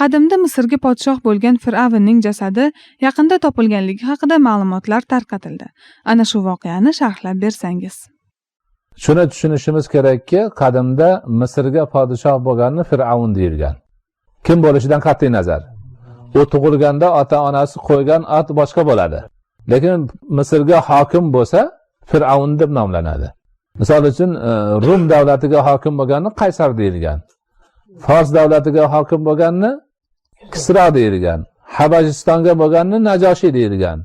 qadimda misrga podshoh bo'lgan fir'avnning jasadi yaqinda topilganligi haqida ma'lumotlar tarqatildi. Ana shu voqeani sharhlab bersangiz. Shuni tushunishimiz kerakki qadimda misrga podshoh bo'lganni fir'avn deyilgan. Kim bo'lishidan qat'iy nazar. U tug'ilganda ota onasi qo'ygan ot boshqa bo'ladi. Lekin misrga hokim bo'lsa fir'avn deb nomlanadi. Misol uchun e, rum davlatiga hokim bo'lganni qaysar deyilgan. Fors davlatiga hokim bo'lganni kisro deyilgan habashistonga bo'lganni najoshiy deyilgan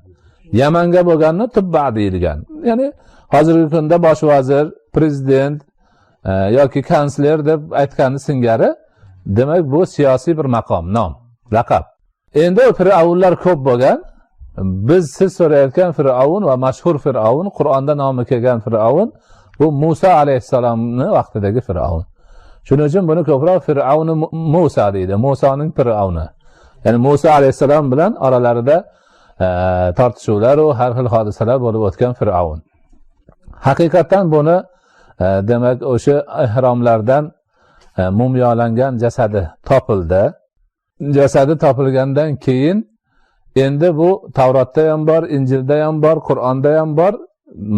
yamanga bo'lganni tubba deyilgan. Ya'ni hozirgi kunda bosh vazir prezident e, yoki kansler deb aytgani singari demak bu siyosiy bir maqom nom laqab. Endi fir'avnlar ko'p bo'lgan. Biz siz so'rayotgan fir'avn va mashhur fir'avn qur'onda nomi kelgan fir'avn bu muso alayhissalomni vaqtidagi fir'avn shuning uchun buni ko'proq fir'avni musa muso deydi. Musoning fir'avni ya'ni muso alayhissalom bilan oralarida e, tortishuvlaru har xil hodisalar bo'lib o'tgan fir'avn. Haqiqatdan buni e, demak o'sha ehromlardan e, mumyolangan jasadi topildi. Jasadi topilgandan keyin endi bu tavrotda ham bor injilda ham bor qur'onda ham bor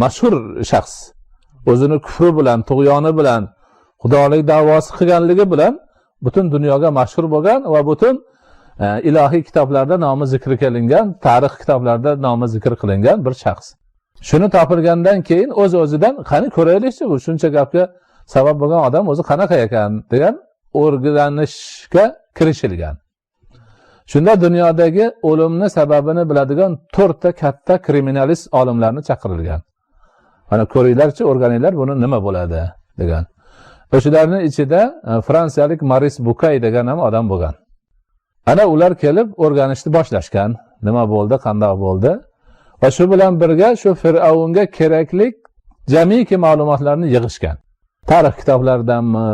mashhur shaxs. O'zini kufri bilan tug'yoni bilan xudolik da'vosi qilganligi bilan butun dunyoga mashhur bo'lgan va butun e, ilohiy kitoblarda nomi zikr qilingan tarix kitoblarida nomi zikr qilingan bir shaxs. Shuni topilgandan keyin o'z o'zidan qani ko'raylikchi bu shuncha gapga sabab bo'lgan odam o'zi qanaqa ekan? degan o'rganishga kirishilgan. Shunda dunyodagi o'limni sababini biladigan to'rtta katta kriminalist olimlarni chaqirilgan. Mana ko'ringlarchi o'rganinglar buni nima bo'ladi? degan. O'shalarni ichida e, fransiyalik maris bukay degan ham odam bo'lgan. Ana ular kelib o'rganishni boshlashgan. Nima bo'ldi qandoq bo'ldi? Va shu bilan birga shu fir'avnga kerakli jamiki ma'lumotlarni yig'ishgan. Tarix kitoblaridanmi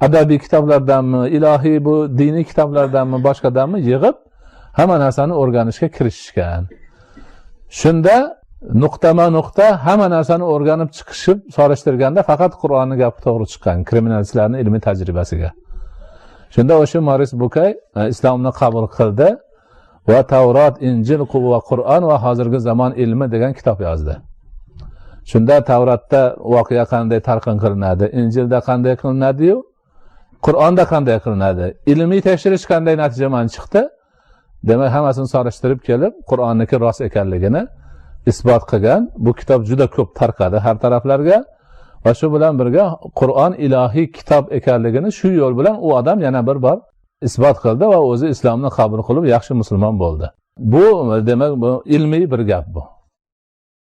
adabiy kitoblardanmi ilohiy bu diniy kitoblardanmi boshqadanmi yig'ib hamma narsani o'rganishga kirishishgan. Shunda nuqtama nuqta hamma narsani o'rganib chiqishib solishtirganda faqat qur'onni gapi to'g'ri chiqqan kriminalistlarni ilmiy tajribasiga. Shunda o'sha moris bukay e, islomni qabul qildi va tavrot injil va qur'on va hozirgi zamon ilmi degan kitob yozdi. Shunda tavrotda voqea qanday talqin qilinadi injilda qanday qilinadiyu qur'onda qanday qilinadi ilmiy tekshirish qanday natija bilan chiqdi demak hammasini solishtirib kelib qur'onniki rost ekanligini isbot qilgan. Bu kitob juda ko'p tarqadi har taraflarga va shu bilan birga qur'on ilohiy kitob ekanligini shu yo'l bilan u odam yana bir bor isbot qildi va o'zi islomni qabul qilib yaxshi musulmon bo'ldi. Bu demak bu ilmiy bir gap bu.